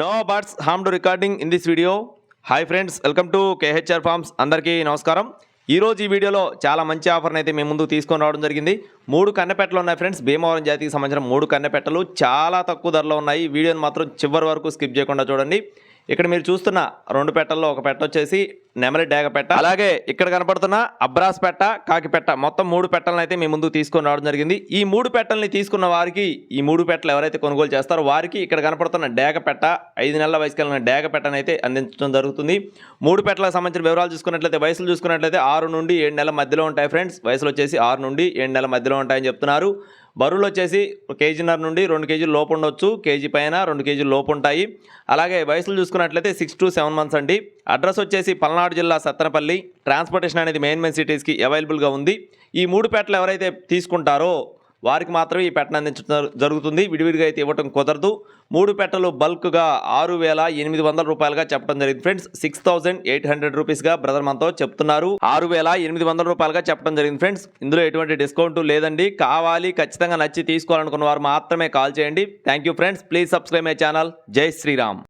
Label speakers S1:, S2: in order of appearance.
S1: No birds harm to recording in this video. Hi friends welcome to K H R farms అందరికీ నమస్కారం. ఈరోజు ఈ వీడియోలో చాలా మంచి ఆఫర్ని అయితే మేము ముందు తీసుకొని రావడం జరిగింది. మూడు కన్నెపెట్టలు ఉన్నాయి ఫ్రెండ్స్ భీమవరం జాతికి సంబంధించిన మూడు కన్నెపెట్టలు చాలా తక్కువ ధరలో ఉన్నాయి. వీడియోని మాత్రం చివరి వరకు స్కిప్ చేయకుండా చూడండి. ఇక్కడ మీరు చూస్తున్న రెండు పెట్టల్లో ఒక పెట్ట వచ్చేసి నెమలి డేగ పెట్ట అలాగే ఇక్కడ కనపడుతున్న అబ్రాస్ పెట్ట కాకిపెట్ట మొత్తం మూడు పెట్టలను అయితే మీ ముందు తీసుకొని రావడం జరిగింది. ఈ మూడు పెట్టల్ని తీసుకున్న వారికి ఈ మూడు పెట్టలు ఎవరైతే కొనుగోలు చేస్తారో వారికి ఇక్కడ కనపడుతున్న డేగ పెట్ట ఐదు నెలల వయసు కలిగిన డేగ పెట్టను అయితే అందించడం జరుగుతుంది. మూడు పెట్టలకు సంబంధించిన వివరాలు చూసుకున్నట్లయితే వయసులు చూసుకున్నట్లయితే ఆరు నుండి ఏడు నెలల మధ్యలో ఉంటాయి ఫ్రెండ్స్. వయసులు వచ్చేసి ఆరు నుండి ఏడు నెలల మధ్యలో ఉంటాయని చెప్తున్నారు. బరువులు వచ్చేసి కేజీన్నర నుండి రెండు కేజీలు లోపు ఉండొచ్చు. కేజీ పైన రెండు కేజీలు లోపు ఉంటాయి. అలాగే వయసులు చూసుకున్నట్లయితే సిక్స్ టు సెవెన్ మంత్స్ అండి. అడ్రస్ వచ్చేసి పల్నాడు జిల్లా సత్తనపల్లి. ట్రాన్స్పోర్టేషన్ అనేది మెయిన్ మెయిన్ సిటీస్కి అవైలబుల్గా ఉంది. ఈ మూడు పేటలు ఎవరైతే తీసుకుంటారో వారికి మాత్రమే ఈ పెట్టను అందించడం జరుగుతుంది. విడివిడిగా అయితే ఇవ్వటం కుదరదు. మూడు పెట్టలు బల్క్గా ఆరు వేల ఎనిమిది వందల రూపాయలుగా చెప్పడం జరిగింది. Friends six thousand eight hundred రూపీస్గా brother మనతో చెప్తున్నారు. ఆరు వేల ఎనిమిది వందల రూపాయలుగా చెప్పడం జరిగింది. ఫ్రెండ్స్ ఇందులో ఎటువంటి డిస్కౌంట్ లేదండి. కావాలి ఖచ్చితంగా నచ్చి తీసుకోవాలనుకున్న వారు మాత్రమే కాల్ చేయండి. Thank you friends. Please subscribe my channel. జై శ్రీరామ్.